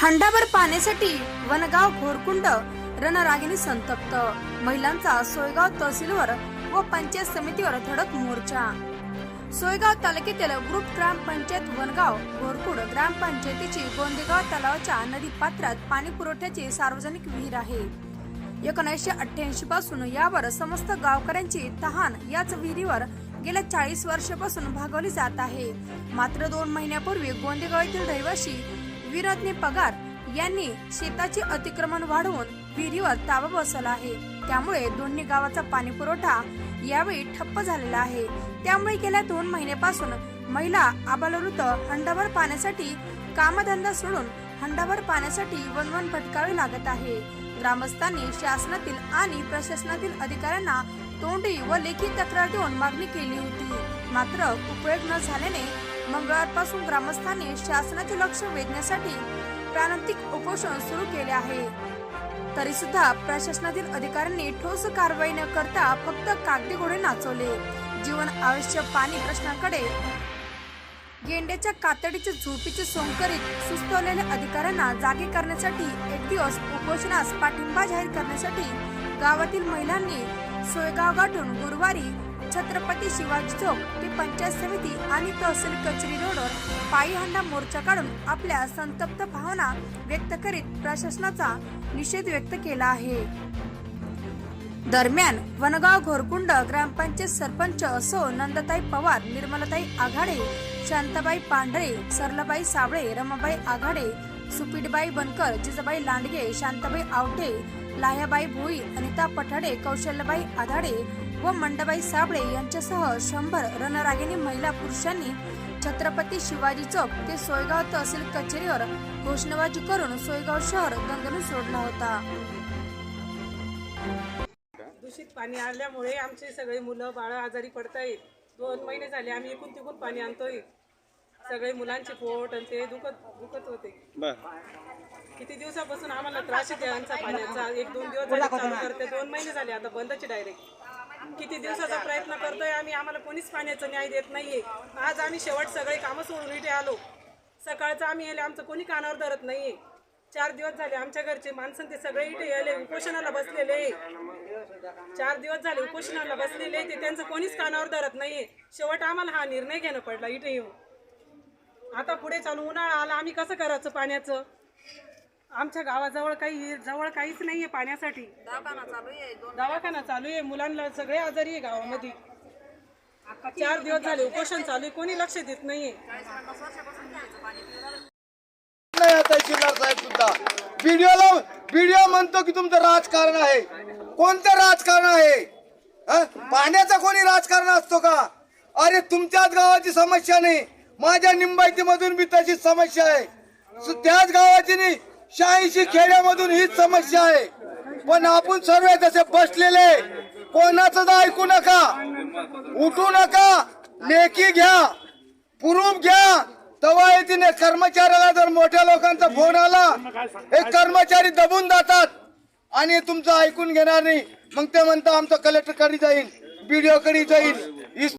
हंडाभर पाण्यासाठी वनगाव घोरकुंड रणरागिणी संतप्त. महिलांचा सोयगाव तहसीलवर व पंचायत समितीवर धडक मोर्चा. सोयगाव तालुक्यातील ग्रुप ग्रामपंचायत वनगाव घोरकुड ग्रामपंचायतीची गोंदेगाव तलावाच्या नदी पात्रात पाणी पुरवठ्याची सार्वजनिक विहीर आहे. एकोणीसशे अठ्ठ्याऐंशी पासून यावर समस्त गावकऱ्यांची तहान याच विहिरीवर गेल्या चाळीस वर्षापासून भागवली जात आहे. मात्र दोन महिन्यापूर्वी गोंदेगाव येथील रहिवासी विनोदने पगार यांनी शेताचे अतिक्रमण वाढवून विहिरीवर ताबा बसवला आहे. त्यामुळे दोन्ही गावाचा पाणी पुरवठा यावेळी ठप्प झालेला आहे. त्यामुळे गेल्या दोन महिन्यापासून महिला आबालवृत हंडाभर पाण्यासाठी कामधंदा सोडून हंडाभर पाण्यासाठी वनवन भटकावे लागत आहे. ग्रामस्थांनी शासनातील आणि प्रशासनातील अधिकाऱ्यांना तोंडी व लेखी तक्रार देऊन मागणी केली होती. मात्र उपयोग न झाल्याने मंगळवारपासून ग्रामस्थांनी शासनाचे लक्ष वेधण्यासाठी प्राणांतिक उपोषण सुरू केले आहे. तरी सुद्धा प्रशासनातील अधिकाऱ्यांनी ठोस कारवाई न करता फक्त कागदी घोडे नाचवले. जीवन आवश्यक पाणी प्रश्नाकडे गेंड्याच्या कातडीचे झोपीचे सोंग करीत सुस्तवलेल्या अधिकाऱ्यांना जागे करण्यासाठी एक दिवस उपोषणास पाठिंबा जाहीर करण्यासाठी गावातील महिलांनी सोयगाव गाठून गुरुवारी छत्रपती शिवाजी चौक ते पंचायत समिती आणि तहसील कचेरी रोडवर पायीहंडा मोर्चा काढून आपल्या संतप्त भावना व्यक्त करीत प्रशासनाचा निषेध व्यक्त केला आहे. दरम्यान वनगाव घोरकुंड ग्रामपंचायत सरपंच असो नंदताई पवार निर्मलाताई आघाडे शांताबाई पांढरे सरलाबाई साबळे रमाबाई आघाडे सुपीटबाई बनकर जिजाबाई लांडगे शांताबाई आवटे लाह्याबाई भोई अनिता पठाडे कौशल्यबाई आधाडे व मंडाबाई साबळे यांच्यासह शंभर रणरागिणी महिला पुरुषांनी छत्रपती शिवाजी चौक ते सोयगाव तहसील कचेरीवर घोषणाबाजी करून सोयगाव शहर गंगरून सोडला होता. दूषित पाणी आल्यामुळे आमचे सगळे मुलं बाळं आजारी पडत आहेत दोन महिने झाले आम्ही इकून तिकून पाणी आणतोय. सगळे मुलांचे पोट आणि ते दुखत दुखत होते. किती दिवसापासून आम्हाला त्रास आहे त्यांचा पाण्याचा? एक दोन दिवस झाले चालू करते. दोन महिने झाले आता बंदच डायरेक्ट किती दिवसाचा प्रयत्न करतोय आम्ही आम्हाला कोणीच पाण्याचा न्याय देत नाहीये. आज आम्ही शेवट सगळे कामं सोडून इथे आलो. सकाळचं आम्ही आले आमचं कोणी कानावर धरत नाहीये. चार दिवस झाले आमच्या घरचे माणसं ते सगळे इथे आले उपोषणाला बसलेले चार दिवस झाले उपोषणाला बसलेले ते त्यांचं कोणीच कानावर धरत नाहीये. शेवट आम्हाला हा निर्णय घेणं पडला इथे येऊन. आता पुढे चालू उन्हाळा आला आम्ही कसं करायचं पाण्याचं? आमच्या गावाजवळ काही जवळ काहीच नाहीये पाण्यासाठी. दवाखाना चालू आहे मुलांना सगळे आजारी आहे गावामध्ये. चार दिवस झाले उपोषण चालू आहे. कोणी लक्ष देत नाहीये. नाही आता शिल्लर साहेब सुद्धा. व्हिडिओला व्हिडिओ म्हणतो की तुमचं राजकारण आहे. कोणतं राजकारण आहे? हं? पाण्याचं कोणी राजकारण असतो का? अरे तुमच्याच गावाची समस्या नाही. माझ्या निंबायतीमधून बी तशीच समस्या आहे. सु- त्याच गावाची नाही. शहाऐंशी खेड्यामधून हीच समस्या आहे. पण आपण सर्व जसे बसलेले कोणाच ऐकू नका. उठू नका. लेखी घ्या. प्रूफ घ्या. तेव्हा येते कर्मचाऱ्याला जर मोठ्या लोकांचा फोन आला हे कर्मचारी दबून जातात. आणि तुमचं ऐकून घेणार नाही. मग ते म्हणतं आमचं कलेक्टरकडे जाईल बीडीओ कडे जाईल